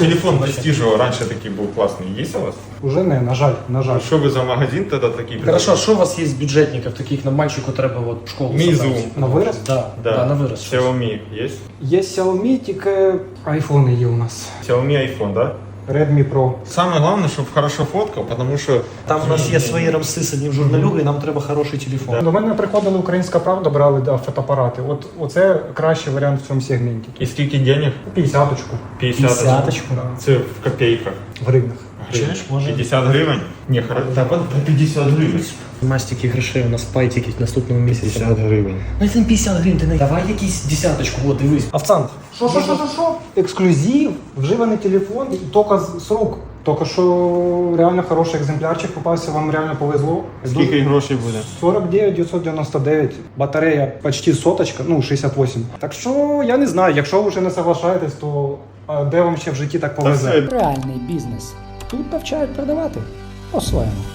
Телефон Prestige раньше такий був класний. Є у вас? Уже не, на жаль, на жаль. А що ви за магазин тоді такий? Хорошо, а що у вас є з бюджетників, таких на мальчику треба от, в школу Мізу. забрати? На вираз? Да, да. Да. на вираз. Xiaomi є? Є Xiaomi, тільки айфони є у нас. Xiaomi iPhone, да? Redmi Pro. Саме головне, щоб хорошо фоткав, тому що Там у нас є свої рамси з одним журналюги, і нам треба хороший телефон. До мене приходили українська правда, брали да, фотоапарати. От оце кращий варіант в цьому сегменті. і скільки денег? 50-очку 50. Десяточку. Це в копійках. в гривнях. Чуєш, може? 50 гривень? Ні, так, по 50 гривень. Мастики грошей у нас пайтики в наступному місяці. гривень. Ну це 50 гривень, ти не давай якийсь десяточку, от дивись. Овцант. Що, що, що, що, що? Ексклюзив, вживаний телефон, і тільки з, з рук. Тільки що реально хороший екземплярчик попався, вам реально повезло. Скільки грошей буде? 49 999, батарея почти соточка, ну 68. Так що я не знаю, якщо ви вже не соглашаєтесь, то а, де вам ще в житті так Та повезе? Реальний бізнес. Тут навчають продавати по-своєму.